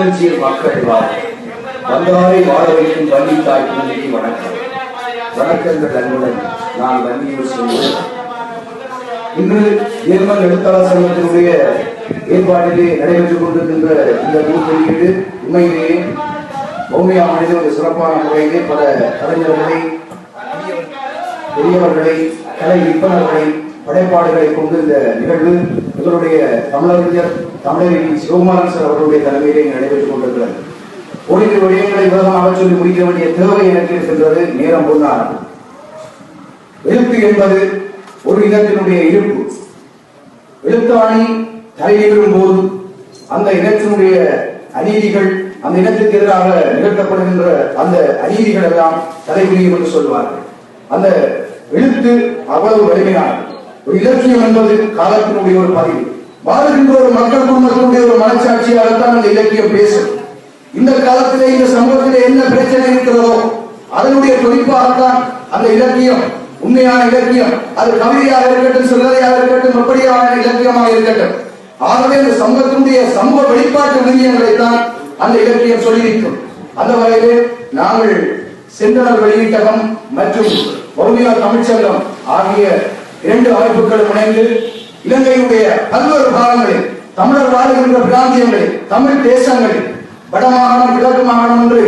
கிளிநொச்சியில் மக்கள் வந்தாரை வாழ வைக்கும் வள்ளி தாய் பூமிக்கு வணக்கம். வணக்கங்கள் அன்புடன் நான் வன்னியூர் செல்வேன். இன்று ஏர்மன் எழுத்தாளர் சங்கத்தினுடைய ஏற்பாட்டிலே நடைபெற்றுக் கொண்டிருக்கின்ற இந்த நூல் வெளியீடு உண்மையிலேயே பௌமியா மனித ஒரு சிறப்பான முறையிலே பல கலைஞர்களை பெரியவர்களை கலை விற்பனர்களை படைப்பாடுகளை கொண்டு இந்த நிகழ்வு. இவருடைய தமிழறிஞர் தமிழரின் சிவகுமாரன் சார் அவர்களுடைய தலைமையிலே நடைபெற்றுக் கொண்டிருக்கிறது. ஓரிரு விடயங்களை விவரமாக சொல்லி முடிக்க வேண்டிய தேவை எனக்கு இருக்கின்றது. நேரம் கொண்டார் எழுத்து என்பது ஒரு இனத்தினுடைய இருப்பு. எழுத்தாணி தலையிடும் போது அந்த இனத்தினுடைய அநீதிகள் அந்த இனத்துக்கு எதிராக நிகழ்த்தப்படுகின்ற அந்த அநீதிகள் எல்லாம் தலைமுடியும் என்று சொல்வார்கள். அந்த எழுத்து அவ்வளவு வலிமையானது. ஒரு இலக்கியம் என்பது காலத்தினுடைய ஒரு பதிவு. வாழ்கின்ற ஒரு மக்கள் குடும்பத்தினுடைய ஒரு மனச்சாட்சியாகத்தான் அந்த இலக்கியம் பேசும். இந்த காலத்திலே இந்த சமூகத்திலே என்ன பிரச்சனை இருக்கிறதோ அதனுடைய குறிப்பாகத்தான் அந்த இலக்கியம் உண்மையான இலக்கியம். அது கவிதையாக இருக்கட்டும் சிறுகதையாக இருக்கட்டும் எப்படியான இலக்கியமாக இருக்கட்டும். ஆகவே அந்த சமூகத்தினுடைய சமூக வெளிப்பாட்டு விதியங்களைத்தான் அந்த இலக்கியம் சொல்லியிருக்கும். அந்த வகையிலே நாங்கள் செந்தனர் வெளியீட்டகம் மற்றும் வவுனியா தமிழ்ச்சங்கம் ஆகிய இரண்டு அமைப்புகள் இணைந்து இலங்கையுடைய பல்வேறு பாகங்களில் தமிழர் வாழ்கின்ற பிராந்தியங்களில் தமிழ் தேசங்களில் வடமாகாணம் கிழக்கு மாகாணம் என்று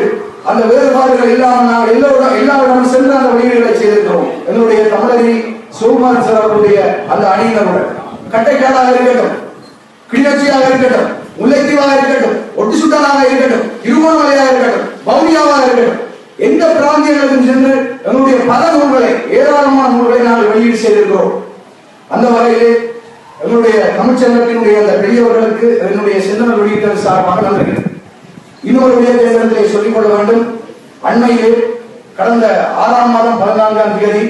அந்த வேறுபாடுகள் இல்லாமல் நாங்கள் எல்லோரும் எல்லாரிடமும் சென்று அந்த வெளியீடுகளை செய்திருக்கிறோம். எங்களுடைய தமிழரி சுகுமார் சார் அவருடைய அந்த அணியினருடன். கட்டைக்காடாக இருக்கட்டும் கிளிநொச்சியாக இருக்கட்டும் முல்லைத்தீவாக இருக்கட்டும் ஒட்டு ஒட்டுசுட்டானாக இருக்கட்டும் இருமணமலையாக இருக்கட்டும் பவுனியாவாக இருக்கட்டும் எந்த பிராந்தியங்களுக்கும் சென்று எங்களுடைய பல நூல்களை ஏராளமான நூல்களை நாங்கள் வெளியீடு செய்திருக்கிறோம். அந்த வகையிலே என்னுடைய தமிழ்ச்சங்கத்தினுடைய அந்த பெரியவர்களுக்கு என்னுடைய சிந்தனை வெளியிட்ட சார்பாக நன்றி. இன்னொரு விடயத்தை சொல்லிக் கொள்ள வேண்டும். அண்மையிலே கடந்த ஆறாம் மாதம் பதினான்காம் தேதி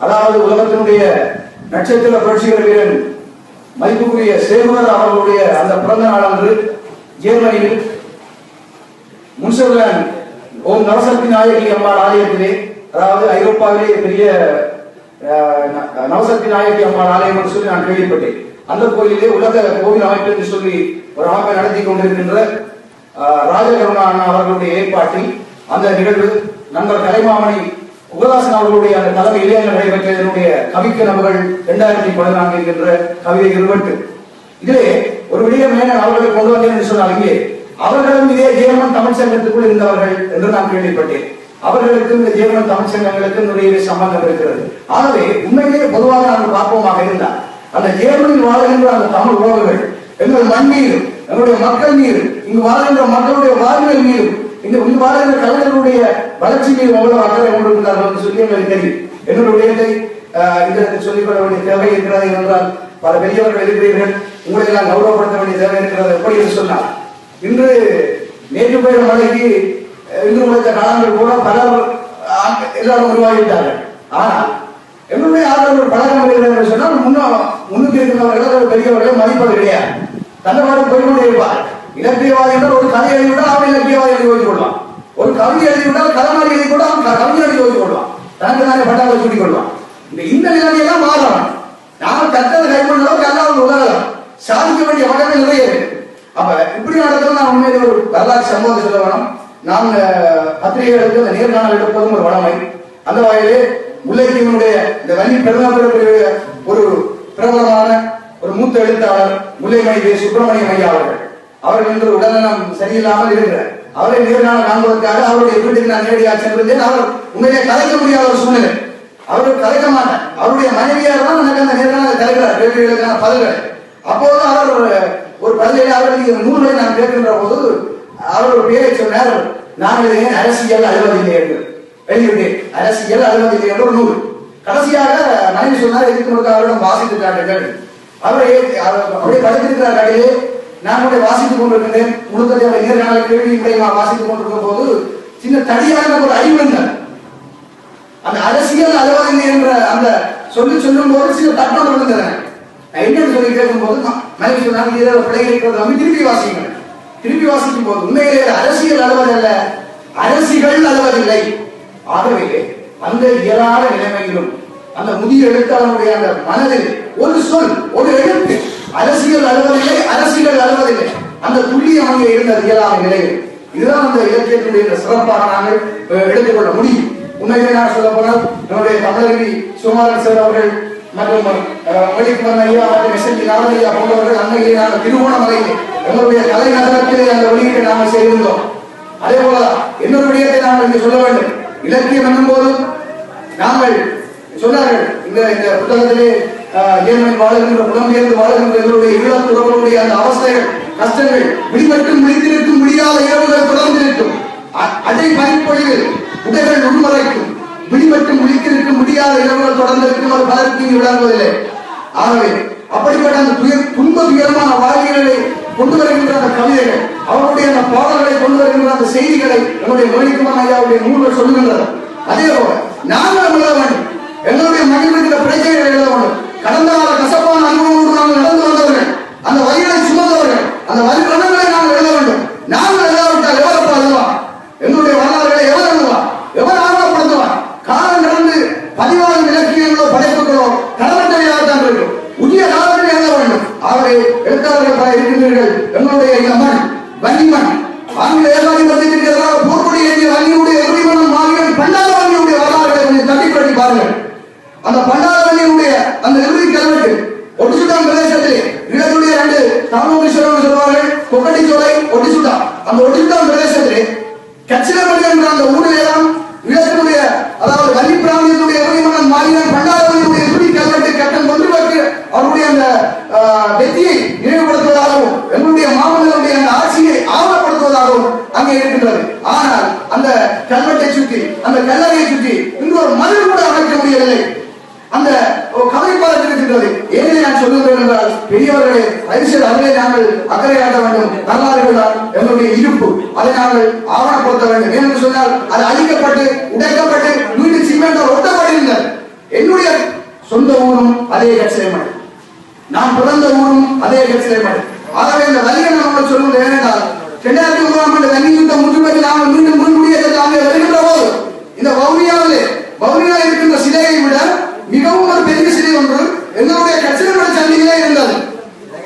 அதாவது உலகத்தினுடைய நட்சத்திர புரட்சிகர வீரன் மதிப்புக்குரிய சேகுனர் அவர்களுடைய அந்த பிறந்த நாள் அன்று ஜெர்மனியில் முன்சர்லாந்து ஓம் நவசக்தி நாயகி அம்மாள் ஆலயத்திலே அதாவது ஐரோப்பாவிலே பெரிய அஹ், நவசக்தி நாயகி அம்மாள் ஆலயம் என்று சொல்லி நான் கேள்விப்பட்டேன். அந்த கோயிலே உலக கோவில் அமைப்பு என்று சொல்லி ஒரு அமைப்பை நடத்தி கொண்டிருக்கின்ற அஹ், ராஜகருணா அண்ணா அவர்களுடைய ஏற்பாட்டில் அந்த நிகழ்வு நண்பர் கலைமாமணி உபதாசன் அவர்களுடைய அந்த தலைமையிலே அங்கு நடைபெற்ற என்னுடைய கவிக்கனவுகள் இரண்டாயிரத்தி பதினான்கு என்கின்ற கவிதை இருவட்டு. இதிலே ஒரு விடயம் ஏன் அவர்களை கொண்டு வந்தேன் என்று சொன்னால் இங்கே அவர்களும் இதே ஜெர்மன் தமிழ் சங்கத்துக்குள் இருந்தவர்கள் என்று நான் கேள்விப்பட்டேன். அவர்களுக்கும் இந்த ஜெர்மன் தமிழ் சங்கங்களுக்கும் நிறைய சம்பந்தம் இருக்கிறது. ஆகவே உண்மையிலேயே பொதுவாக நாங்கள் பார்ப்போமாக இருந்தால் அந்த ஜெர்மனியில் வாழ்கின்ற அந்த தமிழ் உறவுகள் எங்கள் மண் மீது எங்களுடைய மக்கள் மீது இங்கு வாழ்கின்ற மக்களுடைய வாழ்வியல் மீது இந்த இங்கு வாழ்கின்ற கலைஞர்களுடைய வளர்ச்சி மீது எவ்வளவு அக்கறை கொண்டிருக்கிறார்கள் என்று சொல்லி எங்களுக்கு தெரியும். என்னுடைய விடயத்தை இந்த சொல்லிக்கொள்ள வேண்டிய தேவை இருக்கிறது என்றால் பல பெரியவர்கள் இருக்கிறீர்கள் உங்களை எல்லாம் கௌரவப்படுத்த வேண்டிய தேவை இருக்கிறது எப்படி என்று சொன்னால் இன்று நேற்று பெய்த மழைக்கு இன்று உழைத்த காலங்கள் கூட பல எல்லாரும் உருவாகிவிட்டார்கள். ஆனால் என்னுடைய ஆதரவு பழக்கம் இருக்கிறது என்று சொன்னால் முன்ன முன்னுக்கு இருக்கிறவர்கள் ஒரு பெரியவர்களை மதிப்பது கிடையாது. தன்னவாறு போய்கொண்டே இருப்பார். இலக்கியவாதி என்றால் ஒரு கதை எழுதிவிட்டால் அவன் இலக்கியவாதி எழுதி ஓய்ந்து கொள்வான். ஒரு கவிதை எழுதிவிட்டால் கதமாரி எழுதி கூட அவன் க- கவிதை எழுதி ஓய்ந்து கொள்வான். தனக்கு தானே பட்டாவை சூட்டிக் கொள்வான். இந்த இந்த நிலைமையெல்லாம் மாறலாம். நாங்கள் கத்தது கைப்பற்ற அளவுக்கு எல்லாம் உதவலாம் சாதிக்க வேண்டிய வகைகள் நிறைய இருக்கு. அப்ப இப்படி நடக்கிறது நான் உண்மையிலே ஒரு வரலாற்று சம்பவத்தை சொல்ல வேணும். நான் பத்திரிகைகளுக்கு அந்த நேர்காணல் எடுப்பதும் ஒரு வளமை. அந்த வகையிலே முல்லைத்தீவனுடைய இந்த வன்னி பெருமாபுரத்துடைய ஒரு பிரபலமான ஒரு மூத்த எழுத்தாளர் முல்லைமணி வே. சுப்பிரமணியம் ஐயா அவர்கள். அவர்கள் இன்று உடல்நலம் சரியில்லாமல் இருக்கிறார் அவரை நேர்காணல் காண்பதற்காக அவருடைய வீட்டுக்கு நான் நேரடியாக சென்றிருந்தேன். அவர் உண்மையிலே கலைக்க முடியாத ஒரு சூழ்நிலை. அவர் கலைக்க மாட்டார். அவருடைய மனைவியார் தான் எனக்கு அந்த நேர்காணல் கலைக்கிறார். கேள்விகளுக்கான பதில்களை. அப்போது அவர் ஒரு பதிலை அவர்களுக்கு நூல்களை நான் கேட்கின்ற போது அவர் ஒரு பேரை சொன்னார் நாங்கள் ஏன் அரசியல் அழுவதில்லை? என்று. எழுதியிருக்கு அரசியல் அழுவதில்லை என்று ஒரு நூல் கடைசியாக மனைவி சொன்னார் எதுக்கு முழுக்க அவரிடம் வாசித்து காட்டுங்கள் அவரை அப்படியே படித்திருக்கிறார் கடையிலே நான் கூட வாசித்துக் கொண்டிருக்கிறேன். முழுக்கதை அவர் நேர்காணல் கேள்வி நான் வாசித்துக் கொண்டிருக்கும் போது சின்ன தனியாக ஒரு அறிவு இருந்தார் அந்த அரசியல் அலுவலகம் என்ற அந்த சொல்லி சொல்லும் போது சில தட்டம் விழுந்தன நான் என்னன்னு சொல்லி கேட்கும் போது மனைவி சொன்னாங்க இதில் பிள்ளைகள் இருக்கிறது திருப்பி வாசிங்க திருப்பி வாசிக்கும் போது உண்மையிலே அரசியல் அரசியல் அலுவலல்ல அரசிகள் அலுவலில்லை ஆகவே அந்த இயலாத நிலைமையிலும் அந்த முதிய எழுத்தாளருடைய அந்த மனதில் ஒரு சொல் ஒரு எழுத்து அரசியல் அலுவலில்லை அரசியல் அலுவலில்லை அந்த துல்லியம் அங்கே இருந்த இயலாத நிலையில் இதுதான் அந்த இலக்கியத்தினுடைய இந்த சிறப்பாக நாங்கள் எடுத்துக்கொள்ள முடியும். உண்மையிலே நான் சொல்ல போனால் நம்முடைய தமிழகி சுமாரன் சார் அவர்கள் மற்றும் அஹ், ஐயா மற்றும் எஸ் என் ஐயா போன்றவர்கள் அன்னையிலே நாங்கள் திருவோணமலையிலே எங்களுடைய கலை நகரத்திலே அந்த வெளியீட்டை நாங்கள் செய்திருந்தோம். அதே போல இன்னொரு விடயத்தை நாங்கள் இங்கு சொல்ல வேண்டும். இலக்கியம் என்னும் போது நாங்கள் சொன்னார்கள் இந்த இந்த புத்தகத்திலே ஏழ்மையில் ஏமனில் வாழுகின்ற புலம்பெயர்ந்து வாழுகின்ற எங்களுடைய ஈழத்துறவுடைய அந்த அவஸ்தைகள் கஷ்டங்கள் விடிமட்டும் விழித்திருக்கும் முடியாத இரவுகள் தொடர்ந்திருக்கும் அ- அடை பனிப்பொழிவில் உடைகள் உள்மறைக்கும் விடிமட்டும் விழித்திருக்கும் முடியாத இரவுகள் தொடர்ந்திருக்கும் அது பலருக்கு இங்கு விளங்குவதில்லை. ஆகவே அப்படிப்பட்ட அந்த துயர் துன்ப துயரமான வாழ்க்கைகளை கொண்டு வருகின்ற அந்த கவிதைகள் அவருடைய அந்த பாடல்களை கொண்டு வருகின்ற அந்த செய்திகளை நம்முடைய மொழிக்குமார் ஐயாவுடைய நூல்கள் சொல்லுகின்றது அதே போல நாங்கள் எழுத வேண்டும் எங்களுடைய மகிழ்வுகிற பிரச்சனைகளை எழுத வேண்டும். கடந்த கால கசப்பு அனுபவங்களோடு நாங்கள் நடந்து வந்தவர்கள் அந்த வரிகளை சுமந்தவர்கள் அந்த வரி கணங்களை நாங்கள் எழுத வேண்டும் நாங்கள் எழுதாவிட்டால் எவரப்பா எழுதுவான் எங்களுடைய வரலாறுகளை எவர் எழுதுவான் எவர் ஆவணப்படுத்துவான் காலம் கடந்து பதிவாகும் இலக்கியங்களோ படைப்புகளோ கடமட்டவையாகத்தான் இருக்கும் புதிய காலத்தில் எழுத வேண்டும் ஆகவே எழுத்தாளர்கள் பல இருக்கின்றீர்கள். எங்களுடைய இந்த மண் வன்னி ஆங்கில ஏகாதிபத்தியத்திற்கு எதிராக போர்க்கொடி ஏற்றிய வன்னியுடைய எதிரிமணம் மாநிலம் பண்டார வன்னியுடைய வரலாறுகளை கொஞ்சம் தட்டி பற்றி பாருங்கள். அந்த பண்டார வன்னியுடைய அந்த இறுதி கல்வெட்டு ஒட்டிசுட்டான் பிரதேசத்திலே இடத்துடைய ரெண்டு தாமோகீஸ்வரன் சொல்வார்கள் கொக்கடி சோலை ஒட்டிசுட்டான் அந்த ஒட்டிசுட்டான் பிரதேசத்திலே கச்சிலமணி என்ற அந்த ஊரிலே தான் இடத்தினுடைய அதாவது வன்னி பிராந்தியத்துடைய எதிரிமணம் பண்டார பண்டாரவனியுடைய இறுதி கல்வெட்டு கட்டம் கொண்டு அவருடைய அந்த வெற்றியை நினைவுபடுத்துவதாகவும் எங்களுடைய மாமல்லருடைய அந்த ஆட்சியை ஆவணப்படுத்துவதாகவும் அங்கே இருக்கின்றது. ஆனால் அந்த கல்வெட்டை சுற்றி அந்த கல்லறையை சுற்றி இன்னொரு ஒரு மதில் கூட அமைக்க முடியவில்லை. அந்த கவலைப்பாளர் இருக்கின்றது. ஏனே நான் சொல்லுகிறேன் என்றால் பெரியவர்களே தயவுசெய்து அதிலே நாங்கள் அக்கறை காட்ட வேண்டும். வரலாறுகள் தான் எங்களுடைய இருப்பு. அதை நாங்கள் ஆவணப்படுத்த வேண்டும். ஏனென்று சொன்னால் அது அழிக்கப்பட்டு உடைக்கப்பட்டு மீண்டும் சிமெண்ட் ஒட்டப்பட்டிருந்தது என்னுடைய சொந்த ஊரும் அதே கட்சியமன் நான் பிறந்த ஊரும் அதே கட்சியமன் ஆகவே இந்த வலியை நாங்கள் சொல்வது ஏனென்றால் ரெண்டாயிரத்தி ஒன்பதாம் ஆண்டு வன்னி யுத்தம் முற்றுப்பட்டு நாங்கள் மீண்டும் முன்முடியத்தை நாங்கள் வருகின்ற போது இந்த வவுனியாவிலே வவுனியா இருக்கின்ற சிலையை விட மிகவும் ஒரு பெரிய சிலை ஒன்று எங்களுடைய கட்சியினுடைய சந்தியிலே இருந்தது.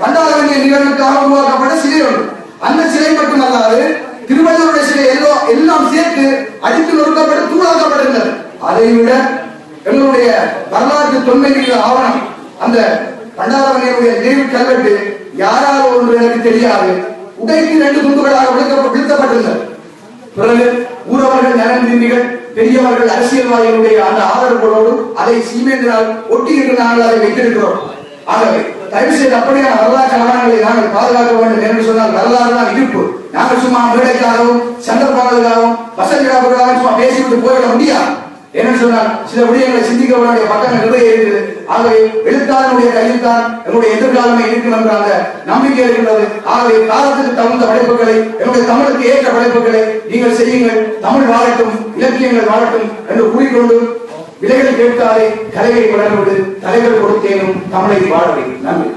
பண்டாரவணிய நிகழ்வுக்காக உருவாக்கப்பட்ட சிலை ஒன்று. அந்த சிலை மட்டுமல்லாது திருவள்ளுவருடைய சிலை எல்லாம் எல்லாம் சேர்த்து அடித்து நொறுக்கப்பட்டு தூளாக்கப்பட்டிருந்தது. அதை விட எங்களுடைய வரலாற்று தொன்மைகளில் ஆவணம் அந்த பண்டாரவணியுடைய நினைவு கல்வெட்டு யாரால் ஒன்று எனக்கு தெரியாது. உடைக்கு ரெண்டு துண்டுகளாக விழுக்க விழுத்தப்பட்டிருந்தது பிறகு ஊரவர்கள் நலன்விரும்பிகள் பெரியவர்கள் அரசியல்வாதிகளுடைய அந்த ஆதரவுகளோடு அதை சீமேந்திரால் ஒட்டியிட்டு நாங்கள் அதை வைத்திருக்கிறோம். ஆகவே தயவு செய்து அப்படியான வரலாற்று ஆவணங்களை நாங்கள் பாதுகாக்க வேண்டும் என்று சொன்னால் வரலாறு தான் இருப்பு நாங்கள் சும்மா மேடைக்காகவும் சந்தர்ப்பங்களுக்காகவும் வசதிக்காகவும் சும்மா பேசிவிட்டு போயிட முடியாது. என்ன சொன்னால் சில விடயங்களை சிந்திக்க வேண்டிய பக்கங்கள் நிறைய இருக்குது ஆகவே எழுத்தாளனுடைய கையில் தான் என்னுடைய எதிர்காலமே இருக்கும் என்ற அந்த நம்பிக்கை இருக்கின்றது. ஆகவே காலத்துக்கு தகுந்த படைப்புகளை என்னுடைய தமிழுக்கு ஏற்ற படைப்புகளை நீங்கள் செய்யுங்கள். தமிழ் வாழட்டும் இலக்கியங்கள் வாழட்டும் என்று கூறிக்கொண்டு விலைகளை கேட்காதே கலைகளை வளர்வது தலைவர் கொடுத்தேனும் தமிழை வாழவே நன்றி.